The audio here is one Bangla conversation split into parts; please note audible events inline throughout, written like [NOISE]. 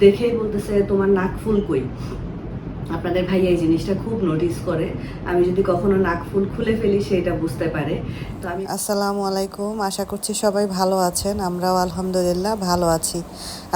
দেখেই বলতেছে, তোমার নাক ফুল কই? আপনাদের ভাই এই জিনিসটা খুব নোটিস করে। আমি যদি কখনো নাক ফুল খুলে ফেলি, সেটা বুঝতে পারে। তো আমি আসসালামু আলাইকুম। আশা করছি সবাই ভালো আছেন। আমরাও আলহামদুলিল্লাহ ভালো আছি।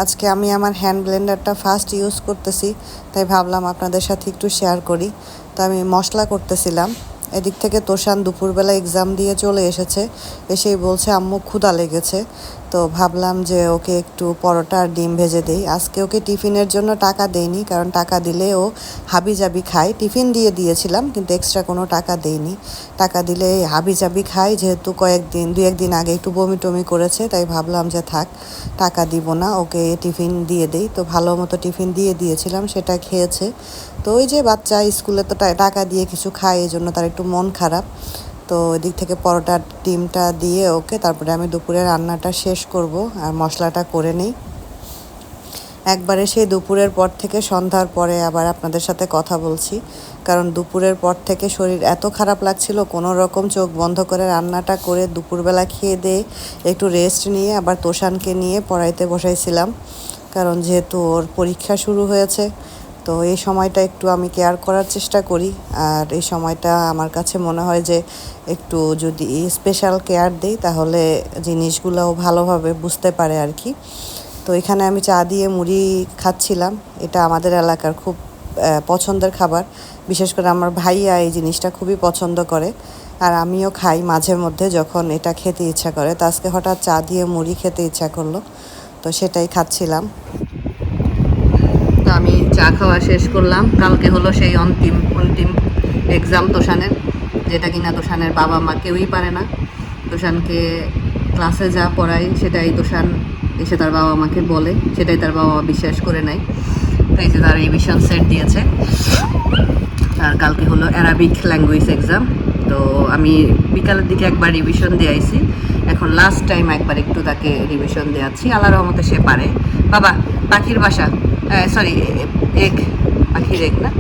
আজকে আমি আমার হ্যান্ড ব্লেন্ডারটা ফার্স্ট ইউজ করতেছি, তাই ভাবলাম আপনাদের সাথে একটু শেয়ার করি। তো আমি মশলা করতেছিলাম। এদিক থেকে তোষান দুপুরবেলা এক্সাম দিয়ে চলে এসেছে। এসেই বলছে, আম্মু ক্ষুদা লেগেছে। তো ভাবলাম যে ওকে একটু পরোটা আর ডিম ভেজে দেই। আজকে ওকে টিফিনের জন্য টাকা দেইনি, কারণ টাকা দিলে ও হাবি জাবি খায়। টিফিন দিয়ে দিয়েছিলাম, কিন্তু এক্সট্রা কোনো টাকা দেইনি। টাকা দিলে হাবি জাবি খায়, যেহেতু কয়েকদিন দু একদিন আগে একটু বমি টমি করেছে, তাই ভাবলাম যে থাক, টাকা দিব না, ওকে টিফিন দিয়ে দেই। তো ভালো মতো টিফিন দিয়ে দিয়েছিলাম, সেটা খেয়েছে। তো ওই যে বাচ্চা স্কুলে তো টাকা দিয়ে কিছু খায় এই জন্য তার একটু মন খারাপ। তো এদিক থেকে পরোটা ডিমটা দিয়ে ওকে, তারপরে আমি দুপুরে রান্নাটা শেষ করব আর মশলাটা করে নিই। একবারে সেই দুপুরের পর থেকে সন্ধ্যার পরে আবার আপনাদের সাথে কথা বলছি, কারণ দুপুরের পর থেকে শরীর এত খারাপ লাগছিল, কোনো রকম চোখ বন্ধ করে রান্নাটা করে দুপুরবেলা খেয়ে দিয়ে একটু রেস্ট নিয়ে আবার তোষানকে নিয়ে পড়াইতে বসাইছিলাম, কারণ যেহেতু ওর পরীক্ষা শুরু হয়েছে। তো এই সময়টা একটু আমি কেয়ার করার চেষ্টা করি। আর এই সময়টা আমার কাছে মনে হয় যে একটু যদি স্পেশাল কেয়ার দিই, তাহলে জিনিসগুলোও ভালোভাবে বুঝতে পারে আর কি। তো এখানে আমি চা দিয়ে মুড়ি খাচ্ছিলাম। এটা আমাদের এলাকার খুব পছন্দের খাবার। বিশেষ করে আমার ভাইয়া এই জিনিসটা খুবই পছন্দ করে। আর আমিও খাই মাঝে মধ্যে যখন এটা খেতে ইচ্ছা করে। তো আজকে হঠাৎ চা দিয়ে মুড়ি খেতে ইচ্ছা করল। তো সেটাই খাচ্ছিলাম। চা খাওয়া শেষ করলাম। কালকে হলো সেই অন্তিম অন্তিম এক্সাম তোষানের, যেটা কিনা তোষানের বাবা মা কেউই পারে না। তোষানকে ক্লাসে যা পড়াই সেটাই তোষান এসে তার বাবা মাকে বলে, সেটাই তার বাবা মা বিশ্বাস করে নেয়। তো এই যে তার রিভিশন সেট দিয়েছে। আর কালকে হলো অ্যারাবিক ল্যাঙ্গুয়েজ এক্সাম তো আমি বিকালের দিকে একবার রিভিশন দিয়ে আইছি এখন লাস্ট টাইম একবার একটু তাকে রিভিশন দেওয়াচ্ছি আল্লাহ রহমতে সে পারে। বাবা, পাখির বাসা। সরি এগ পাখির এগ না?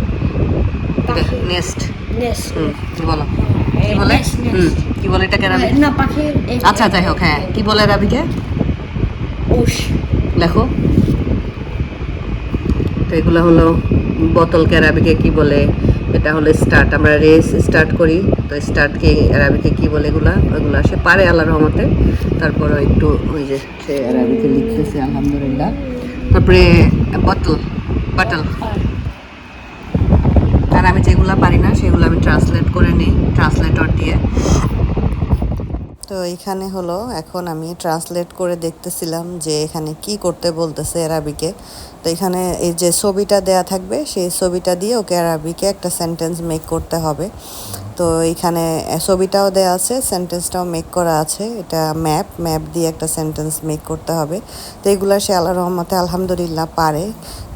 Nest Nest. হুম কি বলো? কি বলে. হুম কি বলে এটাকে রাবি? না পাখির আচ্ছা যাই হোক হ্যাঁ কি বলে রাবিকে? উশ লেখো। তো এগুলো হলো বোতল ক্যারাবিকে কি বলে? এটা হলো স্টার্ট আমরা রেস স্টার্ট করি। তো স্টার্টকে অ্যারাবিকে কি বলে এগুলা? ওইগুলো সে পারে আল্লাহ রহমতে। তারপরে একটু ওই যে সে অ্যারাবিকে লিখতেছে আলহামদুলিল্লাহ। তারপরে বোতল বাটল আর আমি যেগুলো পারি না, সেগুলো আমি ট্রান্সলেট করে নিই ট্রান্সলেটর দিয়ে। তো এখানে হলো, এখন আমি ট্রান্সলেট করে দেখতেছিলাম যে এখানে কি করতে বলতেছে অ্যারাবিকে তো এখানে এই যে ছবিটা দেয়া থাকবে, সেই ছবিটা দিয়ে ওকে অ্যারাবিকে একটা সেন্টেন্স মেক করতে হবে। তো এখানে ছবিটাও দেওয়া আছে সেন্টেন্সটাও মেক করা আছে। এটা ম্যাপ ম্যাপ দিয়ে একটা সেন্টেন্স মেক করতে হবে। তো এগুলো সে আল্লাহ রহমতে আলহামদুলিল্লাহ পারে।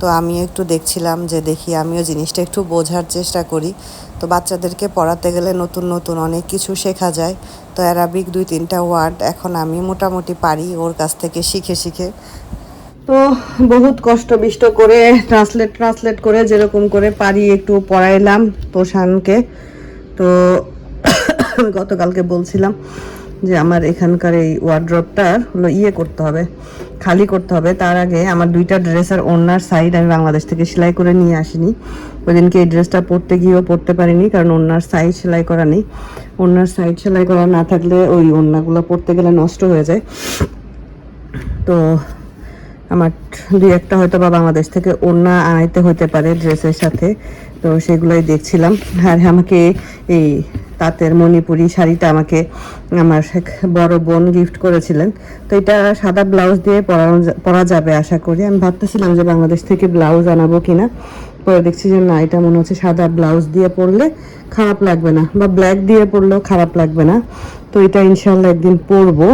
তো আমিও একটু দেখছিলাম যে দেখি, আমিও জিনিসটা একটু বোঝার চেষ্টা করি। তো বাচ্চাদেরকে পড়াতে গেলে নতুন নতুন অনেক কিছু শেখা যায়। তো অ্যারাবিক দুই, তিনটা ওয়ার্ড এখন আমি মোটামুটি পারি ওর কাছ থেকে শিখে শিখে। তো বহুত কষ্ট বিষ্ট করে ট্রান্সলেট ট্রান্সলেট করে যেরকম করে পারি একটু পড়াইলাম তোষানকে। তো [COUGHS] গতকালকে বলছিলাম যে আমার এখানকার এই ওয়ার্ড্রপটার হলো ইয়ে করতে হবে, খালি করতে হবে। তার আগে আমার দুইটা ড্রেসের ওনার সাইড আমি বাংলাদেশ থেকে সেলাই করে নিয়ে আসিনি। ওই দিনকে এই ড্রেসটা পরতে গিয়েও পরতে পারিনি কারণ ওনার সাইড সেলাই করা নেই। ওনার সাইড সেলাই করা না থাকলে ওই ওনাগুলো পরতে গেলে নষ্ট হয়ে যায়। তো আমার দুই একটা হয়তো বা বাংলাদেশ থেকে ওড়না আনাইতে হতে পারে ড্রেসের সাথে। তো সেগুলোই দেখছিলাম। আর আমাকে এই তাঁতের মণিপুরি শাড়িটা আমাকে আমার বড় বোন গিফট করেছিলেন। তো এটা সাদা ব্লাউজ দিয়ে পরানো পরা যাবে আশা করি। আমি ভাবতেছিলাম যে বাংলাদেশ থেকে ব্লাউজ আনাবো কিনা। পরে দেখছি যে না, এটা মনে হচ্ছে সাদা ব্লাউজ দিয়ে পরলে খারাপ লাগবে না বা ব্ল্যাক দিয়ে পরলেও খারাপ লাগবে না। তো এটা ইনশাল্লাহ একদিন পরবো।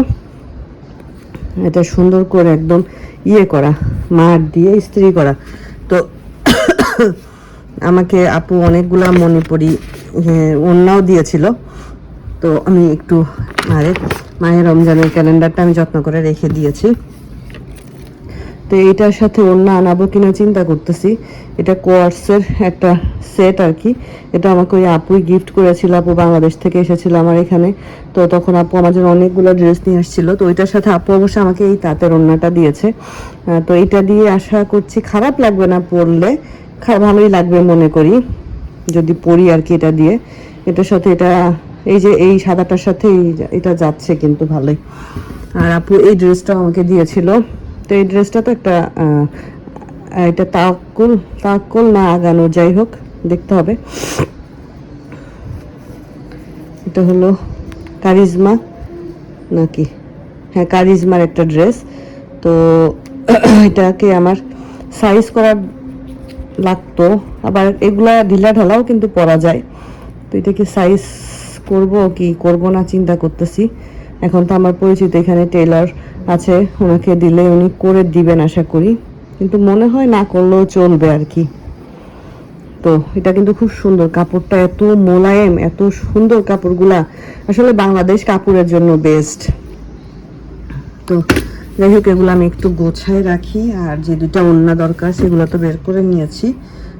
এটা সুন্দর করে একদম ইয়ে করা মার দিয়ে ইস্ত্রি করা। তো আমাকে আপু অনেকগুলা মণিপুরি অন্যও দিয়েছিল। তো আমি একটু মায়ের মায়ের রমজানের ক্যালেন্ডারটা আমি যত্ন করে রেখে দিয়েছি। তো এইটার সাথে অন্য আনাবো কিনা চিন্তা করতেছি। এটা কোয়ার্সের একটা সেট আর কি। এটা আমাকে ওই আপুই গিফট করেছিল, আপু বাংলাদেশ থেকে এসেছিল আমার এখানে। তো তখন আপু আমার জন্য অনেকগুলো ড্রেস নিয়ে আসছিল। তো ওইটার সাথে আপু অবশ্য আমাকে এই তাঁতের ওড়নাটা দিয়েছে। তো এটা দিয়ে আশা করছি খারাপ লাগবে না পরলে। খা- ভালোই লাগবে মনে করি। যদি পরি আর কি এটা দিয়ে। এটার সাথে এটা, এই যে এই সাদাটার সাথে এটা যাচ্ছে কিন্তু ভালোই। আর আপু এই ড্রেসটা আমাকে দিয়েছিল। তো এই ড্রেসটা তো একটা এটা তাকুল তাকুল না আগানো, যাই হোক, দেখতে হবে। এটা হলো কারিজমা নাকি? হ্যাঁ কারিজমার একটা ড্রেস। তো [CLEARS THROAT] এটাকে আমার সাইজ করার লাগতো। আবার এগুলা ঢিলা ঢালাও কিন্তু পরা যায়। তো এটা কি সাইজ করব কি করব না চিন্তা করতেছি। এখন তো আমার পরিচিত এখানে টেলার আছে, ওনাকে দিলে উনি করে দিবেন আশা করি। কিন্তু মনে হয় না করলেও চলবে আর কি। তো এটা কিন্তু খুব সুন্দর কাপড়টা, এত মোলায়েম, এত সুন্দর কাপড়গুলা। আসলে বাংলাদেশ কাপড়ের জন্য বেস্ট তো যাই হোক, এগুলো আমি একটু গোছায় রাখি, আর যে দুটা ওন্না দরকার সেগুলো তো বের করে নিয়েছি।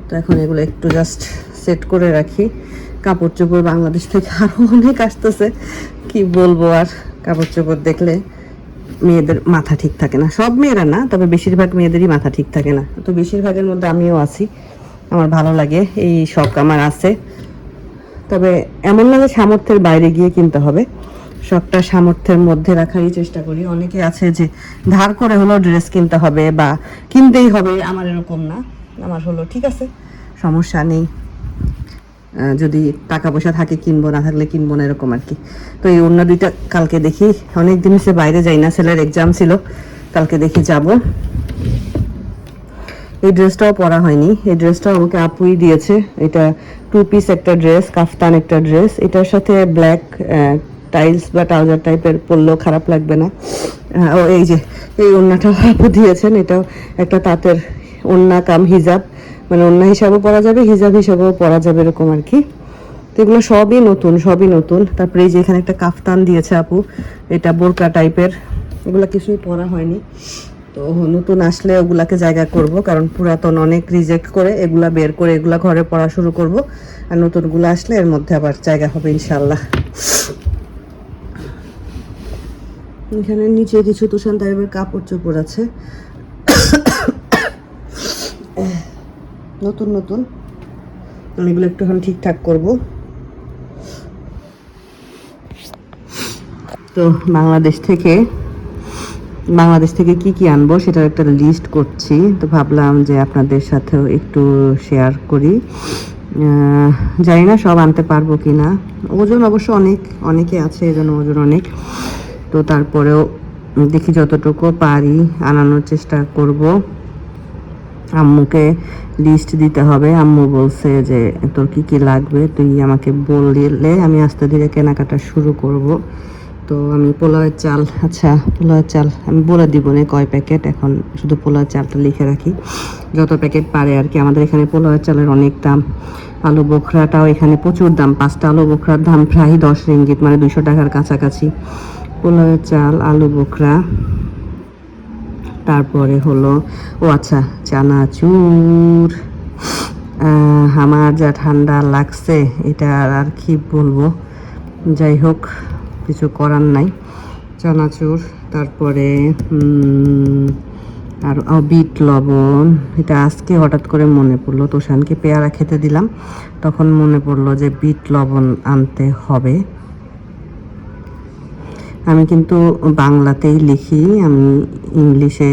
তো এখন এগুলো একটু জাস্ট সেট করে রাখি। কাপড় চোপড় বাংলাদেশ থেকে আরও অনেক আসতেছে, কি বলব আর? কাপড় চোপড় দেখলে মেয়েদের মাথা ঠিক থাকে না। সব মেয়েরা না, তবে বেশিরভাগ মেয়েদেরই মাথা ঠিক থাকে না। তো বেশিরভাগের মধ্যে আমিও আছি, আমার ভালো লাগে, এই শখ আমার আছে। তবে এমন যে সামর্থ্যের বাইরে গিয়ে কিনতে হবে। সবটা সামর্থ্যের মধ্যে রাখারই চেষ্টা করি। অনেকে আছে যে ধার করে হলো ড্রেস কিনতে হবে বা কিনতেই হবে, আমার এরকম না। আমার হলো, ঠিক আছে, সমস্যা নেই। যদি টাকা পয়সা থাকে কিনবো, না থাকলে কিনবো না, এরকম আর কি। তো এই অন্য দুইটা কালকে দেখি। অনেক দিন সে বাইরে যাই না, ছেলের এক্সাম ছিল। কালকে দেখি যাব। এই ড্রেসটাও পরা হয়নি। এই ড্রেসটাও আমাকে আপুই দিয়েছে। এটা টু পিস একটা ড্রেস, কাফতান একটা ড্রেস। এটার সাথে ব্ল্যাক টাইলস বা ট্রাউজার টাইপের পরলেও খারাপ লাগবে না। ও এই যে, এই ওড়নাটাও আপু দিয়েছেন, এটাও একটা তাঁতের ওড়না কাম হিজাব। মানে ওড়না হিসাবেও পরা যাবে, হিজাব হিসাবেও পরা যাবে এরকম আর কি। তো এগুলো সবই নতুন সবই নতুন। তারপরে এই যে এখানে একটা কাফতান দিয়েছে আপু, এটা বোরকা টাইপের এগুলো কিছুই পরা হয়নি। তো নতুন আসলে ওগুলাকে জায়গা করব, কারণ পুরাতন অনেক রিজেক্ট করে এগুলা বের করে এগুলা ঘরে পড়া শুরু করব। আর নতুনগুলো আসলে এর মধ্যে আবার জায়গা হবে ইনশাল্লাহ এখানে নিচে কিছু তুষান টাইপের কাপড় চোপড় আছে। নতুন নতুন। এগুলো একটুখানি ঠিকঠাক করব। তো বাংলাদেশ থেকে বাংলাদেশ থেকে কি কি আনব সেটার একটা লিস্ট করছি। তো ভাবলাম যে আপনাদের সাথেও একটু শেয়ার করি। জানি না সব আনতে পারব কি না ওজন অবশ্য অনেক, অনেকে আছে, এজন্য ওজন অনেক। তো তারপরেও দেখি যতটুকু পারি আনানোর চেষ্টা করব। আম্মুকে লিস্ট দিতে হবে। আম্মু বলছে যে, তোর কি কি লাগবে? তুই আমাকে বললে আমি আস্তে ধীরে কেনাকাটা শুরু করব। তো আমি পোলাওয়ের চাল আচ্ছা পোলাওয়ের চাল আমি বলে দিব না কয় প্যাকেট। এখন শুধু পোলাওয়ের চালটা লিখে রাখি। যত প্যাকেট পারে আর কি। আমাদের এখানে পোলাওয়ের চালের অনেক দাম। আলু বোখরাটাও এখানে প্রচুর দাম। পাঁচটা আলু বোখরার দাম প্রায় দশ রিঙ্গিত মানে দুশো টাকার কাছাকাছি। পোলাওয়ের চাল, আলু বোখরা, তারপরে হলো, ও আচ্ছা চানাচুর। আমার যা ঠান্ডা লাগছে, এটা আর কি বলব? যাই হোক, কিছু করার নাই। চানাচুর, তারপরে আর বিট লবণ, এটা আজকে হঠাৎ করে মনে পড়ল। তোষানকে পেয়ারা খেতে দিলাম, তখন মনে পড়ল যে বিট লবণ আনতে হবে। আমি কিন্তু বাংলাতেই লিখি, আমি ইংলিশে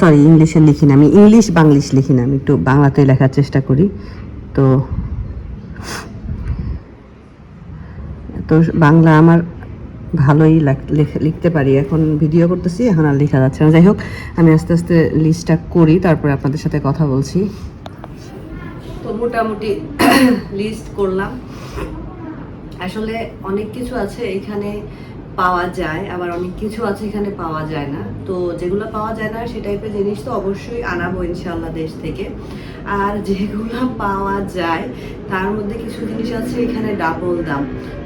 সরি ইংলিশে লিখি না, আমি ইংলিশ বাংলিশ লিখি না, আমি একটু বাংলাতেই লেখার চেষ্টা করি। তো তো বাংলা আমার ভালোই লিখতে পারি। এখন ভিডিও করতেছি, এখন আর লেখা যাচ্ছে না। যাই হোক, আমি আস্তে আস্তে লিস্টটা করি, তারপরে আপনাদের সাথে কথা বলছি। তো মোটামুটি [COUGHS] লিস্ট করলাম। আসলে অনেক কিছু আছে, এখানে পাওয়া যায়, আবার অনেক কিছু আছে এখানে পাওয়া যায় না। তো যেগুলো পাওয়া যায় না, সে টাইপের জিনিস তো অবশ্যই আনাবো ইনশাল্লাহ দেশ থেকে। আর যেগুলো [LAUGHS] পাওয়া যায়, তার মধ্যে কিছু জিনিস আছে এখানে ডাবল দাম।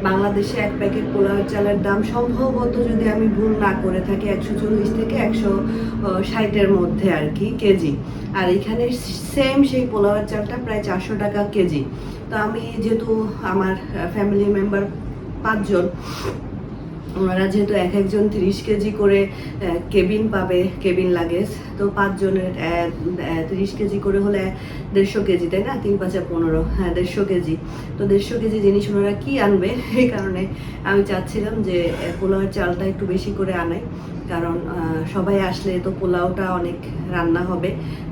বাংলাদেশে এক প্যাকেট পোলাও চালের দাম সম্ভবত যদি আমি ভুল না করে থাকি, একশো চল্লিশ থেকে একশো ষাটের মধ্যে আর কি, কেজি। আর এখানে সেম সেই পোলাওয়ের চালটা প্রায় চারশো টাকা কেজি। তো আমি যেহেতু আমার ফ্যামিলি মেম্বার পাঁচজন ওনারা যেহেতু এক একজন তিরিশ কেজি করে কেবিন পাবে, কেবিন লাগেজ, তো পাঁচজনের তিরিশ কেজি করে হলে দেড়শো কেজি, তাই না? তিন পাঁচা পনেরো হ্যাঁ দেড়শো কেজি। তো দেড়শো কেজি জিনিস ওনারা কী আনবে? [LAUGHS] এই কারণে আমি চাচ্ছিলাম যে পোলাওয়ের চালটা একটু বেশি করে আনাই। কারণ সবাই আসলে তো পোলাওটা অনেক রান্না হবে।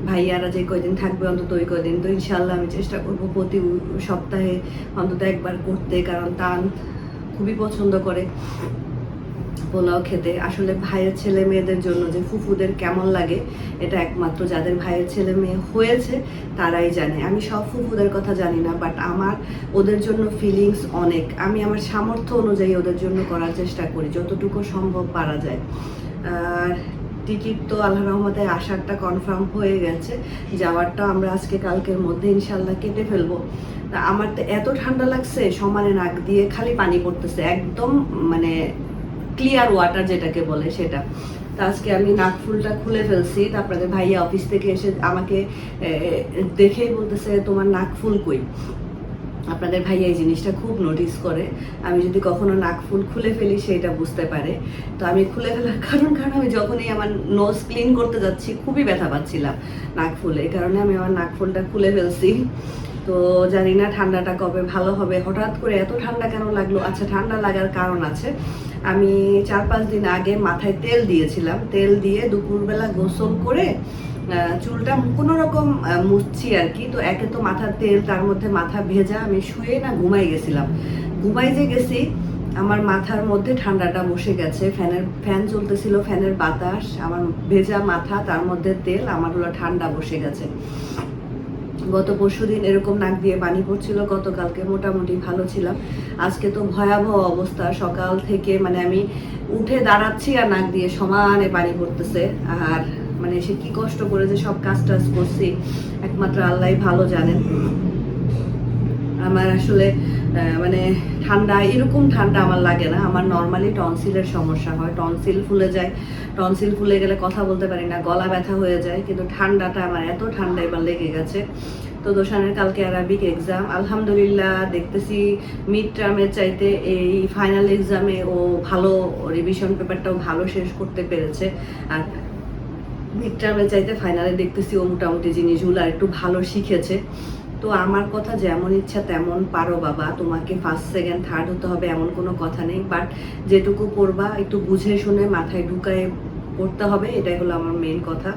ভাইয়ারা যে কয়দিন থাকবে, অন্তত ওই কয়দিন তো ইনশাল্লাহ আমি চেষ্টা করব প্রতি সপ্তাহে অন্তত একবার করতে, কারণ তান খুবই পছন্দ করে। পোলাও খেতে। আসলে ভাইয়ের ছেলে মেয়েদের জন্য যে ফুফুদের কেমন লাগে, এটা একমাত্র যাদের ভাইয়ের ছেলে মেয়ে হয়েছে, তারাই জানে। আমি সব ফুফুদের কথা জানি না বাট আমার, ওদের জন্য ফিলিংস অনেক। আমি আমার সামর্থ্য অনুযায়ী ওদের জন্য করার চেষ্টা করি, যতটুকু সম্ভব পারা যায়। আর টিকিট তো আল্লাহ রহমতে আসারটা কনফার্ম হয়ে গেছে। যাওয়ারটা আমরা আজকে কালকের মধ্যে ইনশাল্লাহ কেটে ফেলব। আমার তো এত ঠান্ডা লাগছে সমানে নাক দিয়ে খালি পানি পড়তেছে, একদম মানে ক্লিয়ার ওয়াটার যেটাকে বলে সেটা। তো আজকে আমি নাক ফুলটা খুলে ফেলছি, তারপরে ভাইয়া অফিস থেকে এসে আমাকে দেখেই বলতেছে, তোমার নাক ফুল কই? আপনাদের ভাইয়া এই জিনিসটা খুব নোটিস করে। আমি যদি কখনো নাক ফুল খুলে ফেলি, সেটা বুঝতে পারে। তো আমি খুলে ফেলার কারণ কারণ আমি যখনই আমার নোজ ক্লিন করতে যাচ্ছি, খুবই ব্যথা পাচ্ছিলাম নাক ফুলে। এই কারণে আমি আমার নাক ফুলটা খুলে ফেলছি। তো জানি না ঠান্ডাটা কবে ভালো হবে। হঠাৎ করে এত ঠান্ডা কেন লাগল? আচ্ছা ঠান্ডা লাগার কারণ আছে। আমি চার পাঁচ দিন আগে মাথায় তেল দিয়েছিলাম। তেল দিয়ে দুপুরবেলা গোসল করে চুলটা কোনো রকম মুছছি আর কি। তো একে তো মাথার তেল, তার মধ্যে মাথা ভেজা, আমি শুয়ে না ঘুমাই গেছিলাম। ঘুমাই যে গেছি, আমার মাথার মধ্যে ঠান্ডাটা বসে গেছে। ফ্যানের, ফ্যান চলতেছিল, ফ্যানের বাতাস, আমার ভেজা মাথা, তার মধ্যে তেল, আমার হলো ঠান্ডা বসে গেছে। গত পরশুদিন এরকম নাক দিয়ে পানি পড়ছিল, গতকালকে মোটামুটি ভালো ছিলাম। আজকে তো ভয়াবহ অবস্থা, সকাল থেকে মানে আমি উঠে দাঁড়াচ্ছি আর নাক দিয়ে সমানে পানি পড়তেছে। আর মানে সে কি কষ্ট করে যে সব কাজ টাজ করছি, একমাত্র আল্লাহ ভালো জানেন। আমার আসলে মানে ঠান্ডা, এরকম ঠান্ডা আমার লাগে না। আমার নর্মালি টনসিলের সমস্যা হয়। টনসিল ফুলে যায় টনসিল ফুলে গেলে কথা বলতে পারি না, গলা ব্যথা হয়ে যায়, কিন্তু ঠান্ডাটা আমার এত ঠান্ডা এবার লেগে গেছে। তো দোসানের কালকে অ্যারাবিক এক্সাম আলহামদুলিল্লাহ দেখতেছি মিড টার্মের চাইতে এই ফাইনাল এক্সামে ও ভালো রিভিশন পেপারটাও ভালো শেষ করতে পেরেছে। আর মিড টার্মের চাইতে ফাইনালে দেখতেছি ও মোটামুটি জিনিসগুলো আর একটু ভালো শিখেছে। তো আমার কথা যেমন ইচ্ছা তেমন পারো বাবা। তোমাকে ফার্স্ট সেকেন্ড থার্ড হতে হবে এমন কোনো কথা নেই। বাট যেটুকু করবা, একটু বুঝে শুনে মাথায় ঢুকায় পড়তে হবে, এটাই হলো আমার মেন কথা।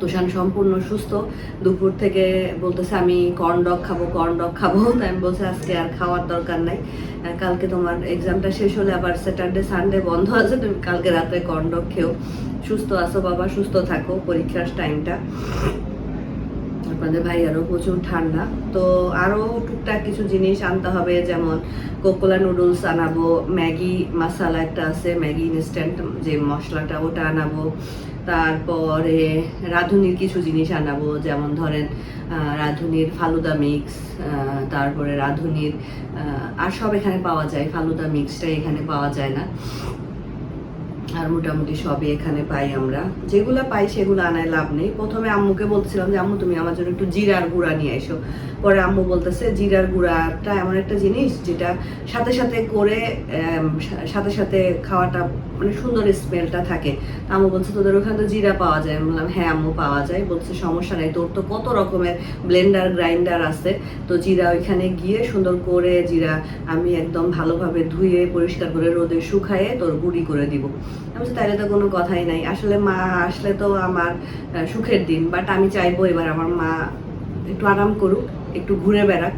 তুষান সম্পূর্ণ সুস্থ। দুপুর থেকে বলতেছে, আমি কর্ন ডগ খাব কর্ন ডগ খাব। তাই আমি বলছি, আজকে আর খাওয়ার দরকার নাই। কালকে তোমার এক্সামটা শেষ হলে আবার স্যাটারডে সানডে বন্ধ আছে। তুমি কালকে রাতে কর্ন ডগ খেও। সুস্থ আছো বাবা, সুস্থ থাকো। পরীক্ষার টাইমটা আপনাদের ভাইয়ারও প্রচুর ঠান্ডা। তো আরও টুকটাক কিছু জিনিস আনতে হবে, যেমন কোকোলা নুডলস আনাবো, ম্যাগি মশালা একটা আছে, ম্যাগি ইনস্ট্যান্ট যে মশলাটা ওটা আনাবো। তারপরে রাঁধুনির কিছু জিনিস আনাবো, যেমন ধরেন রাঁধুনির ফালুদা মিক্স তারপরে রাঁধুনির আর সব এখানে পাওয়া যায়, ফালুদা মিক্সটা এখানে পাওয়া যায় না। আর মোটামুটি সবই এখানে পাই আমরা। যেগুলো পাই সেগুলো আনায় লাভ নেই। প্রথমে আম্মুকে বলছিলাম যে, আম্মু, তুমি আমার জন্য একটু জিরার গুঁড়া নিয়ে এসো পরে আম্মু বলতেছে, জিরার গুঁড়াটা এমন একটা জিনিস যেটা সাথে সাথে করে সাথে সাথে খাওয়াটা মানে সুন্দর স্মেলটা থাকে। আম্মু বলছে, তোদের ওখানে তো জিরা পাওয়া যায়? আমি বললাম হ্যাঁ আম্মু, পাওয়া যায়। বলছে, সমস্যা নেই, তোর তো কত রকমের ব্লেন্ডার, গ্রাইন্ডার আছে। তো জিরা ওইখানে গিয়ে সুন্দর করে জিরা আমি একদম ভালোভাবে ধুয়ে, পরিষ্কার করে রোদে শুকায়ে তোর গুঁড়ি করে দিব। আমি তাইলে তো কোনো কথাই নাই। আসলে মা আসলে তো আমার সুখের দিন বাট আমি চাইব এবার আমার মা একটু আরাম করুক, একটু ঘুরে বেড়াক,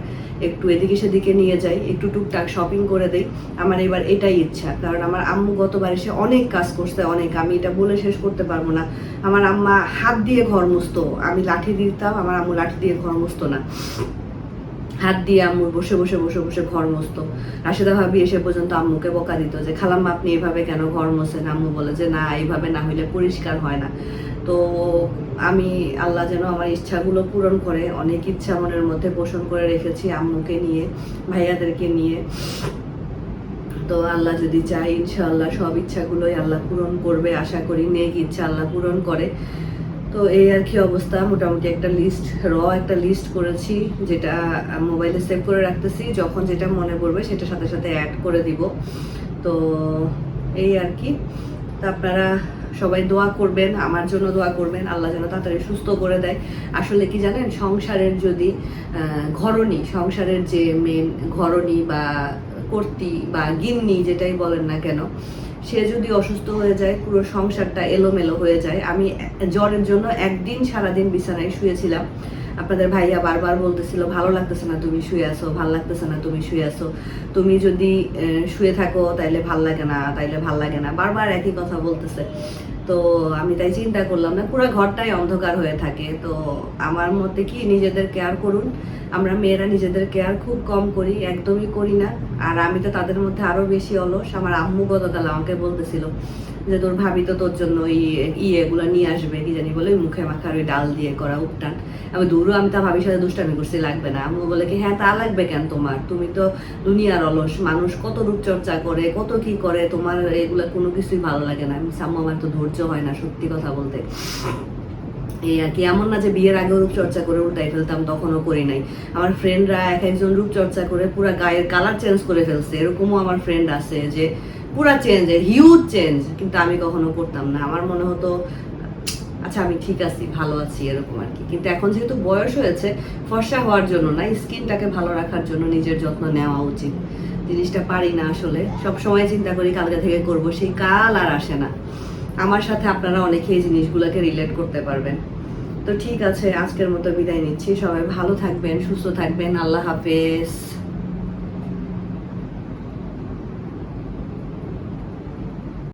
একটু এদিকে সেদিকে নিয়ে যাই, একটু টুকটাক শপিং করে দেই। আমার এবার এটাই ইচ্ছা। কারণ আমার আম্মু গতবার এসে অনেক কাজ করছে, অনেক। আমি এটা বলে শেষ করতে পারব না। আমার আম্মা হাত দিয়ে ঘর মুছতো। আমি লাঠি দিতাম, আমার আম্মু লাঠি দিয়ে ঘর মুছতো না। হাত দিয়ে আম্মুর বসে বসে বসে বসে ঘর মস্ত রাশেদা ভাবি এসে পর্যন্ত আম্মুকে বকা দিত যে, খালাম্মা, আপনি এভাবে কেন ঘর মোছেন? আম্মু বলে যে, না, এইভাবে না হইলে পরিষ্কার হয় না। তো আমি আল্লাহ যেন আমার ইচ্ছাগুলো পূরণ করে, অনেক ইচ্ছা মনের মধ্যে পোষণ করে রেখেছি আম্মুকে নিয়ে, ভাইয়াদেরকে নিয়ে। তো আল্লাহ যদি চাই ইনশাআল্লাহ সব ইচ্ছাগুলোই আল্লাহ পূরণ করবে। আশা করি নেক ইচ্ছা আল্লাহ পূরণ করে। তো এই আর কি অবস্থা, মোটামুটি একটা লিস্ট র একটা লিস্ট করেছি, যেটা মোবাইলে সেভ করে রাখতেছি। যখন যেটা মনে পড়বে সেটা সাথে সাথে অ্যাড করে দিব। তো এই আর কি। তা আপনারা সবাই দোয়া করবেন, আমার জন্য দোয়া করবেন, আল্লাহ যেন তাড়াতাড়ি সুস্থ করে দেয়। আসলে কি জানেন, সংসারের যদি ঘরণী, সংসারের যে মেন ঘরণী বা কর্তি বা গিন্নি যেটাই বলেন না কেন, সে যদি অসুস্থ হয়ে যায়, পুরো সংসারটা এলোমেলো হয়ে যায়। আমি জ্বরের জন্য একদিন সারাদিন বিছানায় শুয়েছিলাম। আপনাদের ভাইয়া বারবার বলতেছিল, ভালো লাগতেছে না তুমি শুয়ে আসো ভালো লাগতেছে না তুমি শুয়ে আসো তুমি যদি শুয়ে থাকো তাইলে ভালো লাগে না, তাইলে ভালো লাগে না। বারবার একই কথা বলতেছে। তো আমি তাই চিন্তা করলাম না, পুরো ঘরটাই অন্ধকার হয়ে থাকে। তো আমার মতে কি, নিজেদের কেয়ার করুন। আমরা মেয়েরা নিজেদের কেয়ার খুব কম করি, একদমই করি না। আর আমি তো তাদের মধ্যে আরও বেশি অলস। আমার আম্মু গতকাল আমাকে বলতেছিল যে, তোর ভাবি তো তোর জন্য ওই ইয়ে এগুলো নিয়ে আসবে, কি জানি বলে মুখে মাখার ওই ডাল দিয়ে করা উপটান। আমি দূরও আমি তা ভাবির সাথে দুষ্টামি করছি, লাগবে না। আম্মু বলে কি হ্যাঁ তা লাগবে কেন তোমার? তুমি তো দুনিয়ার অলস। মানুষ কত রূপচর্চা করে, কত কি করে, তোমার এগুলো কোনো কিছুই ভালো লাগে না। আমি সাম্মু আমার তো ধৈর্য হয় না, সত্যি কথা বলতে। এই আর কি, এমন না যে বিয়ের আগেও রূপচর্চা করে উল্টাই ফেলতাম, তখনও করি নাই। আমার ফ্রেন্ডরা এক একজন রূপচর্চা করে পুরো গায়ের কালার চেঞ্জ করে ফেলছে। এরকমও আমার ফ্রেন্ড আছে যে পুরা চেঞ্জ হিউজ চেঞ্জ কিন্তু আমি কখনো করতাম না। আমার মনে হতো আচ্ছা আমি ঠিক আছি, ভালো আছি, এরকম আর কি। কিন্তু এখন যেহেতু বয়স হয়েছে, ফর্সা হওয়ার জন্য না, স্কিনটাকে ভালো রাখার জন্য নিজের যত্ন নেওয়া উচিত। জিনিসটা পারি না আসলে। সব সময় চিন্তা করি, কালকে থেকে করব, সেই কাল আর আসে না। আমার সাথে আপনারা অনেকে এই জিনিসগুলোকে রিলেট করতে পারবেন। তো ঠিক আছে, আজকের মতো বিদায় নিচ্ছি। সবাই ভালো থাকবেন, সুস্থ থাকবেন। আল্লাহ হাফেজ।